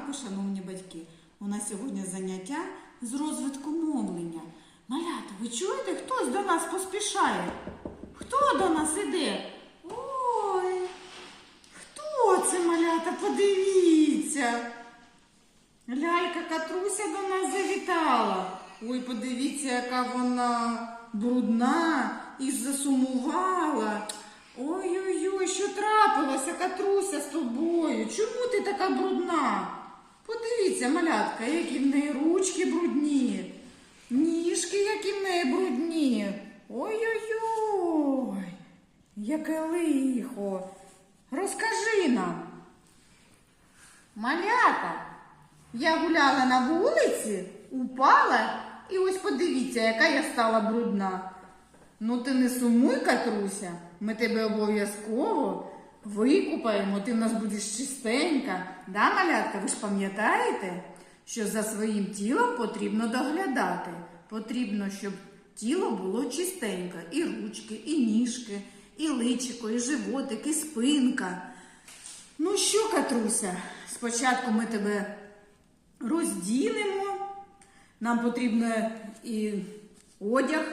ранку, шановні батьки. У нас сьогодні заняття з розвитку мовлення. Малята, ви чуєте, хтось до нас поспішає? Хто до нас іде? Ой, хто це малята? Подивіться. Лялька Катруся до нас завітала. Ой, подивіться, яка вона брудна і засумувала. Ой-ой-ой, що трапилося, Катруся, з тобою? Чому ти така брудна? Подивіться, малятка, які в неї ручки брудні, ніжки, які в неї брудні. Ой-ой-ой, яке лихо. Розкажи нам. Малята, я гуляла на вулиці, упала, і ось подивіться, яка я стала брудна. Ну ти не сумуй, Катруся, ми тебе обов'язково викупаємо, ти в нас будеш чистенька. Да, малятка, ви ж пам'ятаєте, що за своїм тілом потрібно доглядати. Потрібно, щоб тіло було чистеньке. І ручки, і ніжки, і личико, і животик, і спинка. Ну що, Катруся, спочатку ми тебе розділимо. Нам потрібно і одяг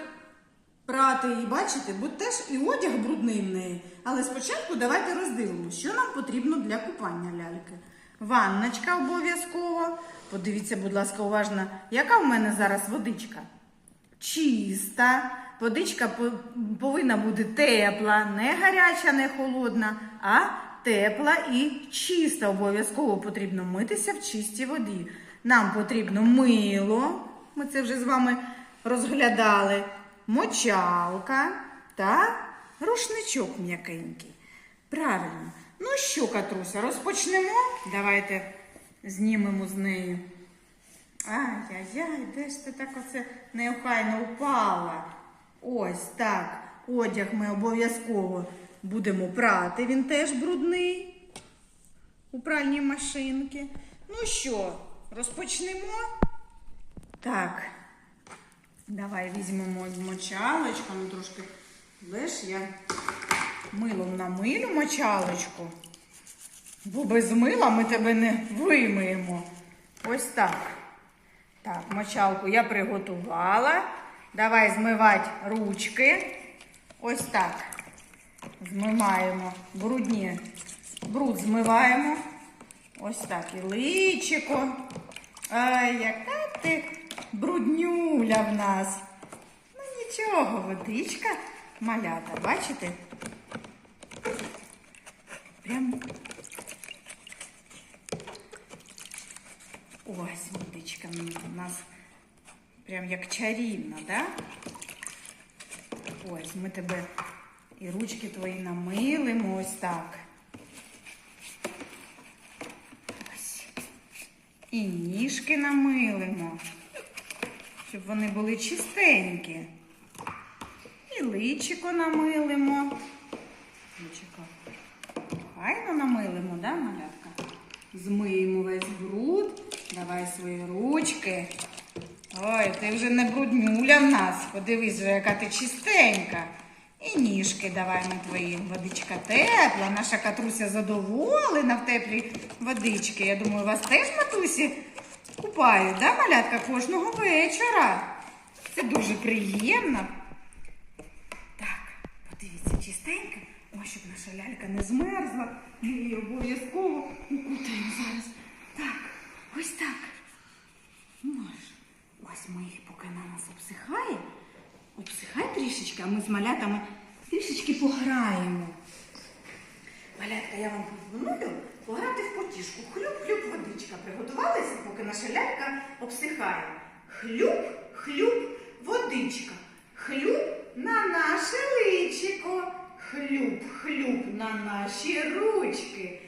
прати, і бачите, бо теж і одяг брудний в неї. Але спочатку давайте роздивимося, що нам потрібно для купання ляльки. Ванночка обов'язково. Подивіться, будь ласка, уважно, яка в мене зараз водичка? Чиста. Водичка повинна бути тепла, не гаряча, не холодна, а тепла і чиста. Обов'язково потрібно митися в чистій воді. Нам потрібно мило, ми це вже з вами розглядали, мочалка та рушничок м'якенький. Правильно. Ну що, Катруся, розпочнемо? Давайте знімемо з неї. Ай-яй-яй, де ж ти так оце неохайно впала? Ось так. Одяг ми обов'язково будемо прати. Він теж брудний у пральній машинці. Ну що, розпочнемо? Так. Давай візьмемо мочалочку, ну трошки. Бачиш, я милом намилю мочалочку. Бо без мила ми тебе не вимиємо. Ось так. Так, мочалку я приготувала. Давай змивати ручки. Ось так. Змиваємо брудні. Бруд змиваємо. Ось так. І личико. Ай, яка ти бруднюля в нас. Ну нічого, водичка малята, бачите? Прям Ось водичка у нас прям як чарівна, да? Ось ми тебе і ручки твої намилимо ось так. Ось. І ніжки намилимо, щоб вони були чистенькі. І личико намилимо. Личико Файно намилимо, да, малятка? Змиємо весь бруд. Давай свої ручки. Ой, ти вже не бруднюля в нас. Подивись, вже, яка ти чистенька. І ніжки давай ми твої. Водичка тепла. Наша катруся задоволена в теплій водички. Я думаю, у вас теж матусі купають, да, малятка, кожного вечора. Це дуже приємно. Так, подивіться, чистенька. Ой, щоб наша лялька не змерзла. Ми її обов'язково укутаємо зараз. Так, ось так. Ну, аж, ось ми її, поки на нас обсихає. Обсихає трішечки, а ми з малятами трішечки пограємо. Малятка, я вам пропоную пограти в потішку. Хлюб-хлюб водичка. Приготувалися, поки наша лялька обсихає. Хлюб-хлюб водичка. Хлюб на наше личико. Хлюб-хлюб на наші ручки.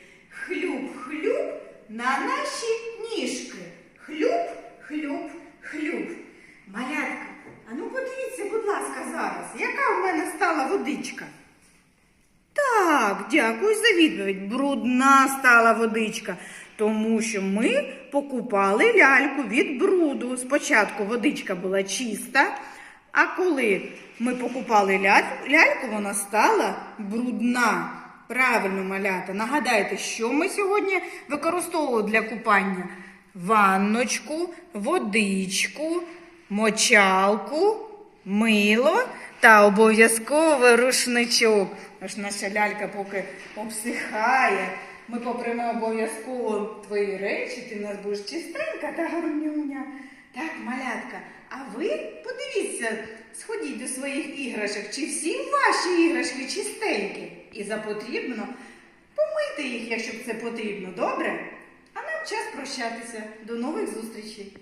Хлюб-хлюб на наші ніжки. Хлюп-хлюп-хлюп. Малятка, а ну подивіться, будь ласка, зараз, яка в мене стала водичка? Так, дякую за відповідь. Брудна стала водичка, тому що ми покупали ляльку від бруду. Спочатку водичка була чиста, а коли ми покупали ляльку, вона стала брудна. Правильно, малята. Нагадайте, що ми сьогодні використовували для купання? Ванночку, водичку, мочалку, мило та обов'язково рушничок. Ось наша лялька поки обсихає. Ми попримо обов'язково твої речі, ти в нас будеш чистенька та гарнюня. Так, малятка, а ви подивіться, сходіть до своїх іграшок, чи всі ваші іграшки чистенькі. І за потрібно помити їх, якщо це потрібно, добре? А нам час прощатися. До нових зустрічей.